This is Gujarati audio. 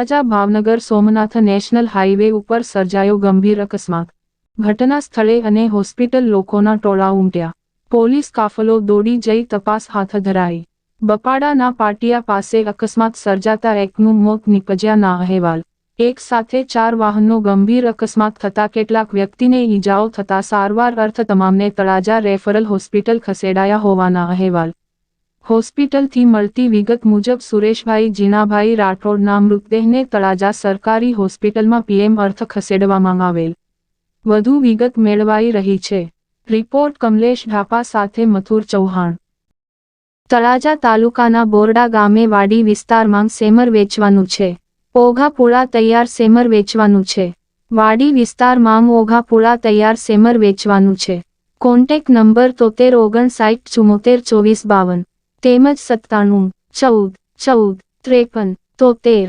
તળાજા ભાવનગર સોમનાથ નેશનલ હાઈવે ઉપર સર્જાયો ગંભીર અકસ્માત. ઘટના સ્થળે અને હોસ્પિટલ લોકોના ટોળા ઉમટ્યા. પોલીસ કાફલો દોડી જઈ તપાસ હાથ ધરાઈ. બપાડાના પાટિયા પાસે અકસ્માત સર્જાતા એકનું મોત નીપજ્યાના અહેવાલ. એક સાથે ચાર વાહનનો ગંભીર અકસ્માત થતા કેટલાક વ્યક્તિને ઈજાઓ થતા સારવાર અર્થ તમામને તળાજા રેફરલ હોસ્પિટલ ખસેડાયા હોવાના અહેવાલ. હોસ્પિટલથી મળતી વિગત મુજબ સુરેશભાઈ, જીનાભાઈ રાઠોડના મૃતદેહને તળાજા સરકારી હોસ્પિટલમાં પીએમ અર્થ ખસેડવામાં આવેલ. વધુ વિગત મેળવાઈ રહી છે. રિપોર્ટ કમલેશ ઢાપા સાથે મથુર ચૌહાણ. તળાજા તાલુકાના બોરડા ગામે વાડી વિસ્તારમાં સેમર વેચવાનું છે. ઓઘાપુળા તૈયાર સેમર વેચવાનું છે. વાડી વિસ્તારમાં ઓઘાપુળા તૈયાર સેમર વેચવાનું છે. કોન્ટેક્ટ નંબર તોતેર ઓગણસાઠ ચુમ્મોતેર ચોવીસ, બાવન. તેમજ સત્તાણું ચૌદ ચૌદ ત્રેપન તોતેર.